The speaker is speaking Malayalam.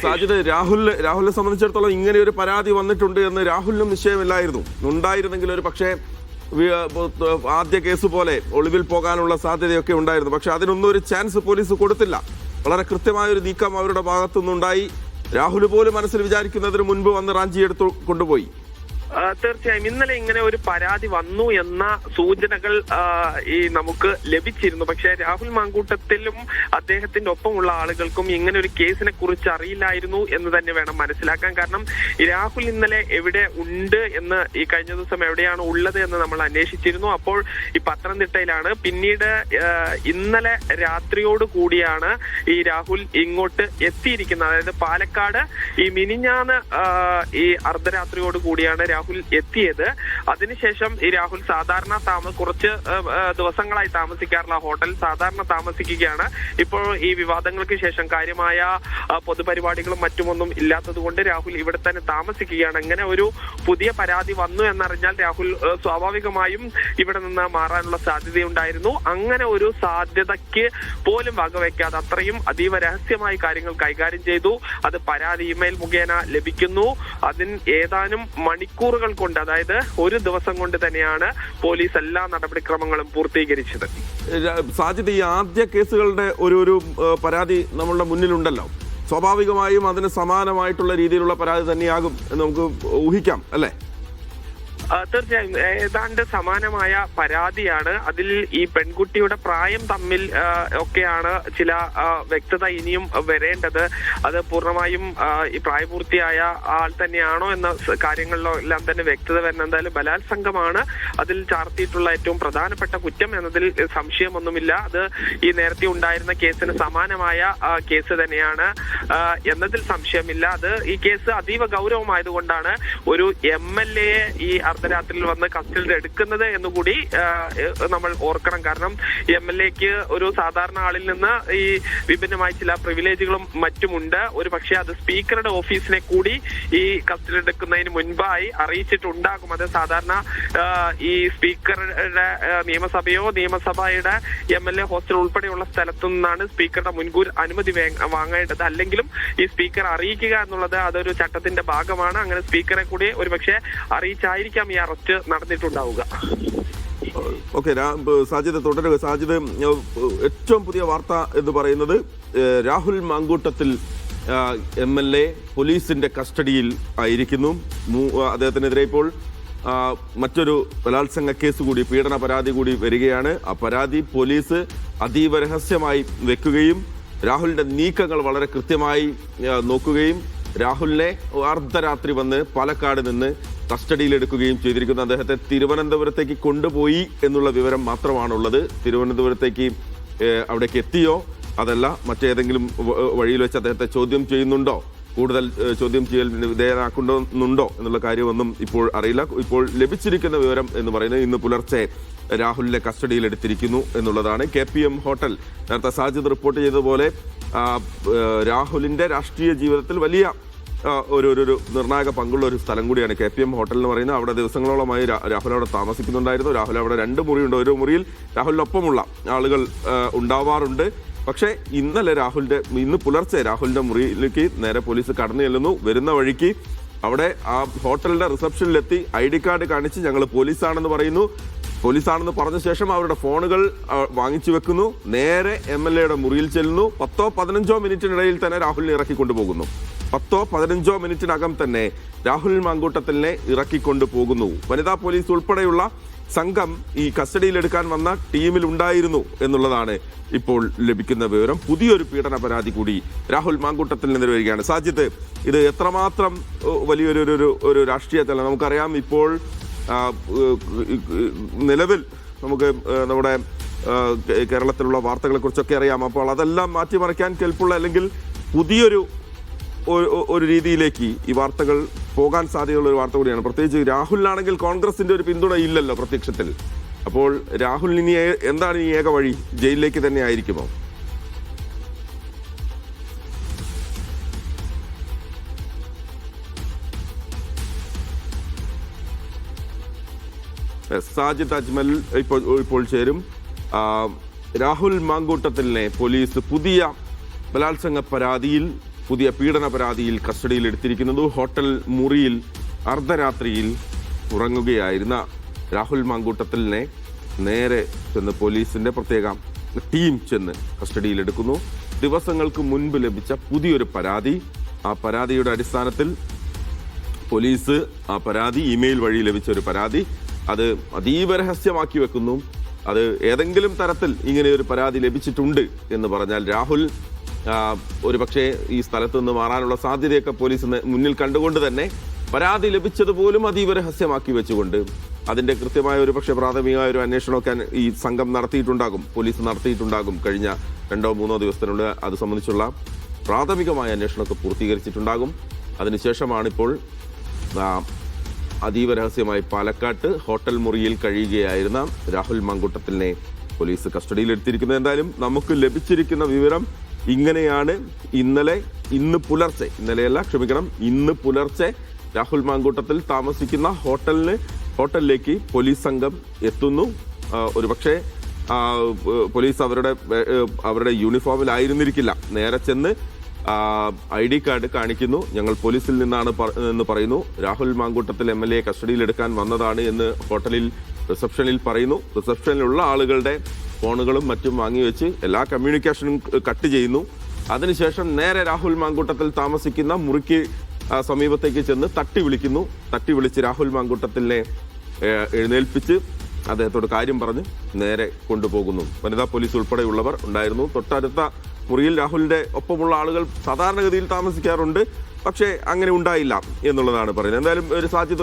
സാജിദ് രാഹുൽ രാഹുലിനെ സംബന്ധിച്ചിടത്തോളം ഇങ്ങനെ ഒരു പരാതി വന്നിട്ടുണ്ട് എന്ന് രാഹുലിനും നിശ്ചയമില്ലായിരുന്നു. ഉണ്ടായിരുന്നെങ്കിൽ ഒരു പക്ഷേ ആദ്യ കേസ് പോലെ ഒളിവിൽ പോകാനുള്ള സാധ്യതയൊക്കെ ഉണ്ടായിരുന്നു. പക്ഷെ അതിനൊന്നും ഒരു ചാൻസ് പോലീസ് കൊടുത്തില്ല. വളരെ കൃത്യമായ ഒരു നീക്കം അവരുടെ ഭാഗത്തുനിന്നുണ്ടായി. രാഹുൽ പോലും മനസ്സിൽ വിചാരിക്കുന്നതിന് മുൻപ് വന്ന് റാഞ്ചി എടുത്തു കൊണ്ടുപോയി. തീർച്ചയായും. ഇന്നലെ ഇങ്ങനെ ഒരു പരാതി വന്നു എന്ന സൂചനകൾ ഈ നമുക്ക് ലഭിച്ചിരുന്നു. പക്ഷെ രാഹുൽ മാങ്കൂട്ടത്തിലും അദ്ദേഹത്തിന്റെ ഒപ്പമുള്ള ആളുകൾക്കും ഇങ്ങനെ ഒരു കേസിനെ കുറിച്ച് അറിയില്ലായിരുന്നു എന്ന് തന്നെ വേണം മനസ്സിലാക്കാൻ. കാരണം രാഹുൽ ഇന്നലെ എവിടെ ഉണ്ട് എന്ന് ഈ കഴിഞ്ഞ ദിവസം എവിടെയാണ് ഉള്ളത് എന്ന് നമ്മൾ അന്വേഷിച്ചിരുന്നു. അപ്പോൾ ഈ പത്തനംതിട്ടയിലാണ്. പിന്നീട് ഇന്നലെ രാത്രിയോട് കൂടിയാണ് ഈ രാഹുൽ ഇങ്ങോട്ട് എത്തിയിരിക്കുന്നത്. അതായത് പാലക്കാട് ഈ മിനിഞ്ഞാന്ന് ഈ അർദ്ധരാത്രിയോട് കൂടിയാണ് രാഹുൽ എത്തിയത്. അതിനുശേഷം ഈ രാഹുൽ സാധാരണ താമ കുറച്ച് ദിവസങ്ങളായി താമസിക്കാറുള്ള ഹോട്ടൽ സാധാരണ താമസിക്കുകയാണ്. ഇപ്പോൾ ഈ വിവാദങ്ങൾക്ക് ശേഷം കാര്യമായ പൊതുപരിപാടികളും മറ്റുമൊന്നും ഇല്ലാത്തത് കൊണ്ട് രാഹുൽ ഇവിടെ തന്നെ താമസിക്കുകയാണ്. അങ്ങനെ ഒരു പുതിയ പരാതി വന്നു എന്നറിഞ്ഞാൽ രാഹുൽ സ്വാഭാവികമായും ഇവിടെ നിന്ന് മാറാനുള്ള സാധ്യതയുണ്ടായിരുന്നു. അങ്ങനെ ഒരു സാധ്യതയ്ക്ക് പോലും വകവയ്ക്കാതെ അത്രയും അതീവ രഹസ്യമായി കാര്യങ്ങൾ കൈകാര്യം ചെയ്തു. അത് പരാതി ഇമെയിൽ മുഖേന ലഭിക്കുന്നു. അതിന് ഏതാനും മണിക്കൂറുകൾ കൊണ്ട് അതായത് ഒരു ദിവസം കൊണ്ട് തന്നെയാണ് പോലീസ് എല്ലാ നടപടിക്രമങ്ങളും പൂർത്തീകരിച്ചത്. സാജിത് ഈ ആദ്യ കേസുകളുടെ ഒരു ഒരു പരാതി നമ്മളുടെ മുന്നിലുണ്ടല്ലോ. സ്വാഭാവികമായും അതിന് സമാനമായിട്ടുള്ള രീതിയിലുള്ള പരാതി തന്നെയാകും എന്ന് നമുക്ക് ഊഹിക്കാം അല്ലേ? തീർച്ചയായും. ഏതാണ്ട് സമാനമായ പരാതിയാണ്. അതിൽ ഈ പെൺകുട്ടിയുടെ പ്രായം തമ്മിൽ ഒക്കെയാണ് ചില വ്യക്തത ഇനിയും വരേണ്ടത്. അത് പൂർണമായും ഈ പ്രായപൂർത്തിയായ ആൾ തന്നെയാണോ എന്ന കാര്യങ്ങളിലോ കാര്യങ്ങളിലെല്ലാം തന്നെ വ്യക്തത വരണം. എന്തായാലും ബലാത്സംഗമാണ് അതിൽ ചാർത്തിയിട്ടുള്ള ഏറ്റവും പ്രധാനപ്പെട്ട കുറ്റം എന്നതിൽ സംശയമൊന്നുമില്ല. അത് ഈ നേരത്തെ ഉണ്ടായിരുന്ന കേസിന് സമാനമായ കേസ് തന്നെയാണ് എന്നതിൽ സംശയമില്ല. അത് ഈ കേസ് അതീവ ഗൗരവമായതുകൊണ്ടാണ് ഒരു എം എൽ എ ഈ അർദ്ധരാത്രിയിൽ വന്ന് കസ്റ്റഡിയിൽ എടുക്കുന്നത് എന്നുകൂടി നമ്മൾ ഓർക്കണം. കാരണം എം എൽ എക്ക് ഒരു സാധാരണ ആളിൽ നിന്ന് ഈ വിഭിന്നമായ ചില പ്രിവിലേജുകളും മറ്റുമുണ്ട്. ഒരു പക്ഷേ അത് സ്പീക്കറുടെ ഓഫീസിനെ കൂടി ഈ കസ്റ്റഡി എടുക്കുന്നതിന് മുൻപായി അറിയിച്ചിട്ടുണ്ടാകും. അത് സാധാരണ ഈ സ്പീക്കറുടെ നിയമസഭയോ നിയമസഭയുടെ എം എൽ എ ഹോസ്റ്റൽ ഉൾപ്പെടെയുള്ള സ്ഥലത്തു നിന്നാണ് സ്പീക്കറുടെ മുൻകൂർ അനുമതി വാങ്ങേണ്ടത്. അല്ലെങ്കിലും ഈ സ്പീക്കർ അറിയിക്കുക എന്നുള്ളത് അതൊരു ചട്ടത്തിന്റെ ഭാഗമാണ്. അങ്ങനെ സ്പീക്കറെ കൂടി ഒരുപക്ഷെ അറിയിച്ചായിരിക്കാം ഈ അറസ്റ്റ് നടന്നിട്ടുണ്ടാവുക. ഓക്കെ സാജിദ് തുടരുക ഏഹ്, ഏറ്റവും പുതിയ വാർത്ത എന്ന് പറയുന്നത് Rahul Mankoottathil M L A പോലീസിന്റെ കസ്റ്റഡിയിൽ ആയിരിക്കുന്നു. അദ്ദേഹത്തിനെതിരെ ഇപ്പോൾ മറ്റൊരു ബലാത്സംഗ കേസ് കൂടി പീഡന പരാതി കൂടി വരികയാണ്. ആ പരാതി പോലീസ് അതീവ രഹസ്യമായി വെക്കുകയും രാഹുലിന്റെ നീക്കങ്ങൾ വളരെ കൃത്യമായി നോക്കുകയും രാഹുലിനെ അർദ്ധരാത്രി വന്ന് പാലക്കാട് നിന്ന് കസ്റ്റഡിയിലെടുക്കുകയും ചെയ്തിരിക്കുന്നു. അദ്ദേഹത്തെ തിരുവനന്തപുരത്തേക്ക് കൊണ്ടുപോയി എന്നുള്ള വിവരം മാത്രമാണുള്ളത്. തിരുവനന്തപുരത്തേക്ക് അവിടേക്ക് എത്തിയോ? അതല്ല മറ്റേതെങ്കിലും വഴിയിൽ വെച്ച് അദ്ദേഹത്തെ ചോദ്യം ചെയ്യുന്നുണ്ടോ? കൂടുതൽ ചോദ്യം ചെയ്യൽ വിധേയനാക്കുന്നുണ്ടോ എന്നുള്ള കാര്യമൊന്നും ഇപ്പോൾ അറിയില്ല. ഇപ്പോൾ ലഭിച്ചിരിക്കുന്ന വിവരം എന്ന് പറയുന്നത് ഇന്ന് പുലർച്ചെ രാഹുലിനെ കസ്റ്റഡിയിൽ എടുത്തിരിക്കുന്നു എന്നുള്ളതാണ്. കെ പി എം ഹോട്ടൽ നേരത്തെ സാജിദ് റിപ്പോർട്ട് ചെയ്തതുപോലെ രാഹുലിന്റെ രാഷ്ട്രീയ ജീവിതത്തിൽ വലിയ ഒരു ഒരു നിർണായക പങ്കുള്ള ഒരു സ്ഥലം കൂടിയാണ് കെ പി എം ഹോട്ടൽ എന്ന് പറയുന്നത്. അവിടെ ദിവസങ്ങളോളമായി രാഹുൽ അവിടെ താമസിക്കുന്നുണ്ടായിരുന്നു. രാഹുൽ അവിടെ രണ്ട് മുറിയുണ്ട്. ഓരോ മുറിയിൽ രാഹുലിനൊപ്പമുള്ള ആളുകൾ ഉണ്ടാവാറുണ്ട്. പക്ഷേ ഇന്നലെ രാഹുലിന്റെ ഇന്ന് പുലർച്ചെ രാഹുലിന്റെ മുറിയിലേക്ക് നേരെ പോലീസ് കടന്നു ചെല്ലുന്നു. വരുന്ന വഴിക്ക് അവിടെ ആ ഹോട്ടലിന്റെ റിസപ്ഷനിലെത്തി ഐ ഡി കാർഡ് കാണിച്ച് ഞങ്ങൾ പോലീസാണെന്ന് പറയുന്നു. പോലീസാണെന്ന് പറഞ്ഞ ശേഷം അവരുടെ ഫോണുകൾ വാങ്ങിച്ചു വെക്കുന്നു. നേരെ എം എൽ എയുടെ മുറിയിൽ ചെല്ലുന്നു. പത്തോ പതിനഞ്ചോ മിനിറ്റിനിടയിൽ തന്നെ രാഹുലിനെ ഇറക്കിക്കൊണ്ടുപോകുന്നു പത്തോ പതിനഞ്ചോ മിനിറ്റിനകം തന്നെ രാഹുൽ മാങ്കൂട്ടത്തിനെ ഇറക്കിക്കൊണ്ടു പോകുന്നു. വനിതാ പോലീസ് ഉൾപ്പെടെയുള്ള സംഘം ഈ കസ്റ്റഡിയിലെടുക്കാൻ വന്ന ടീമിൽ ഉണ്ടായിരുന്നു എന്നുള്ളതാണ് ഇപ്പോൾ ലഭിക്കുന്ന വിവരം. പുതിയൊരു പീഡന പരാതി കൂടി രാഹുൽ മാങ്കൂട്ടത്തിനെതിരെ വരികയാണ്. സാജിത്ത് ഇത് എത്രമാത്രം വലിയൊരു ഒരു- ഒരു രാഷ്ട്രീയ തല നമുക്കറിയാം ഇപ്പോൾ നിലവിൽ നമുക്ക് നമ്മുടെ കേരളത്തിലുള്ള വാർത്തകളെ കുറിച്ചൊക്കെ അറിയാം. അപ്പോൾ അതെല്ലാം മാറ്റിമറിക്കാൻ കെൽപ്പുള്ള അല്ലെങ്കിൽ പുതിയൊരു ഒരു രീതിയിലേക്ക് ഈ വാർത്തകൾ പോകാൻ സാധ്യതയുള്ള ഒരു വാർത്ത കൂടിയാണ്. പ്രത്യേകിച്ച് രാഹുലിനാണെങ്കിൽ കോൺഗ്രസിന്റെ ഒരു പിന്തുണ ഇല്ലല്ലോ പ്രത്യക്ഷത്തിൽ. അപ്പോൾ രാഹുൽ ഇനി എന്താണ് ഈ ഏക വഴി? ജയിലിലേക്ക് തന്നെ ആയിരിക്കുമോ? സാജിദ് അജ്മൽ ഇപ്പോൾ ഇപ്പോൾ ചേരും. രാഹുൽ മാങ്കൂട്ടത്തിലിനെ പോലീസ് പുതിയ ബലാത്സംഗ പരാതിയിൽ പുതിയ പീഡന പരാതിയിൽ കസ്റ്റഡിയിൽ എടുത്തിരിക്കുന്നത് ഹോട്ടൽ മുറിയിൽ അർദ്ധരാത്രിയിൽ ഉറങ്ങുകയായിരുന്ന രാഹുൽ മാങ്കൂട്ടത്തിലിനെ നേരെ ചെന്ന് പോലീസിന്റെ പ്രത്യേക ടീം ചെന്ന് കസ്റ്റഡിയിലെടുക്കുന്നു ദിവസങ്ങൾക്ക് മുൻപ് ലഭിച്ച പുതിയൊരു പരാതി. ആ പരാതിയുടെ അടിസ്ഥാനത്തിൽ പോലീസ് ആ പരാതി ഇമെയിൽ വഴി ലഭിച്ച ഒരു പരാതി. അത് അതീവ രഹസ്യമാക്കി വെക്കുന്നു. അത് ഏതെങ്കിലും തരത്തിൽ ഇങ്ങനെ ഒരു പരാതി ലഭിച്ചിട്ടുണ്ട് എന്ന് പറഞ്ഞാൽ രാഹുൽ ഒരുപക്ഷെ ഈ സ്ഥലത്ത് നിന്ന് മാറാനുള്ള സാധ്യതയൊക്കെ പോലീസ് മുന്നിൽ കണ്ടുകൊണ്ട് തന്നെ പരാതി ലഭിച്ചത് പോലും അതീവ രഹസ്യമാക്കി വെച്ചുകൊണ്ട് അതിന്റെ കൃത്യമായ ഒരു പക്ഷേ പ്രാഥമികമായ ഒരു അന്വേഷണമൊക്കെ ഈ സംഘം നടത്തിയിട്ടുണ്ടാകും പോലീസ് നടത്തിയിട്ടുണ്ടാകും കഴിഞ്ഞ രണ്ടോ മൂന്നോ ദിവസത്തിനുള്ളിൽ അത് സംബന്ധിച്ചുള്ള പ്രാഥമികമായ അന്വേഷണമൊക്കെ പൂർത്തീകരിച്ചിട്ടുണ്ടാകും. അതിനുശേഷമാണിപ്പോൾ അതീവ രഹസ്യമായി പാലക്കാട്ട് ഹോട്ടൽ മുറിയിൽ കഴിയുകയായിരുന്ന രാഹുൽ മങ്കുട്ടത്തിലിനെ പോലീസ് കസ്റ്റഡിയിലെടുത്തിരിക്കുന്നത് എന്തായാലും നമുക്ക് ലഭിച്ചിരിക്കുന്ന വിവരം ഇങ്ങനെയാണ് ഇന്നലെ ഇന്ന് പുലർച്ചെ ഇന്നലെയല്ല ക്ഷമിക്കണം ഇന്ന് പുലർച്ചെ രാഹുൽ മാങ്കൂട്ടത്തിൽ താമസിക്കുന്ന ഹോട്ടലിന് ഹോട്ടലിലേക്ക് പോലീസ് സംഘം എത്തുന്നു. ഒരുപക്ഷെ പോലീസ് അവരുടെ അവരുടെ യൂണിഫോമിലായിരുന്നിരിക്കില്ല നേരെ ചെന്ന് ഐ ഡി കാർഡ് കാണിക്കുന്നു. ഞങ്ങൾ പോലീസിൽ നിന്നാണ് എന്ന് പറയുന്നു. Rahul Mankoottathil M L A കസ്റ്റഡിയിലെടുക്കാൻ വന്നതാണ് എന്ന് ഹോട്ടലിൽ റിസപ്ഷനിൽ പറയുന്നു. റിസപ്ഷനിലുള്ള ആളുകളുടെ ഫോണുകളും മറ്റും വാങ്ങിവെച്ച് എല്ലാ കമ്മ്യൂണിക്കേഷനും കട്ട് ചെയ്യുന്നു. അതിനുശേഷം നേരെ രാഹുൽ മാങ്കൂട്ടത്തിൽ താമസിക്കുന്ന മുറിക്ക് സമീപത്തേക്ക് ചെന്ന് തട്ടി വിളിക്കുന്നു. തട്ടി വിളിച്ച് രാഹുൽ മാങ്കൂട്ടത്തിലെ ഏഹ്, എഴുന്നേൽപ്പിച്ച് അദ്ദേഹത്തോട് കാര്യം പറഞ്ഞ് നേരെ കൊണ്ടുപോകുന്നു. വനിതാ പോലീസ് ഉൾപ്പെടെയുള്ളവർ ഉണ്ടായിരുന്നു. തൊട്ടടുത്ത മുറിയിൽ രാഹുലിന്റെ ഒപ്പമുള്ള ആളുകൾ സാധാരണഗതിയിൽ താമസിക്കാറുണ്ട്. പക്ഷേ അങ്ങനെ ഉണ്ടായില്ല എന്നുള്ളതാണ് പറയുന്നത്. എന്തായാലും ഒരു സാധ്യത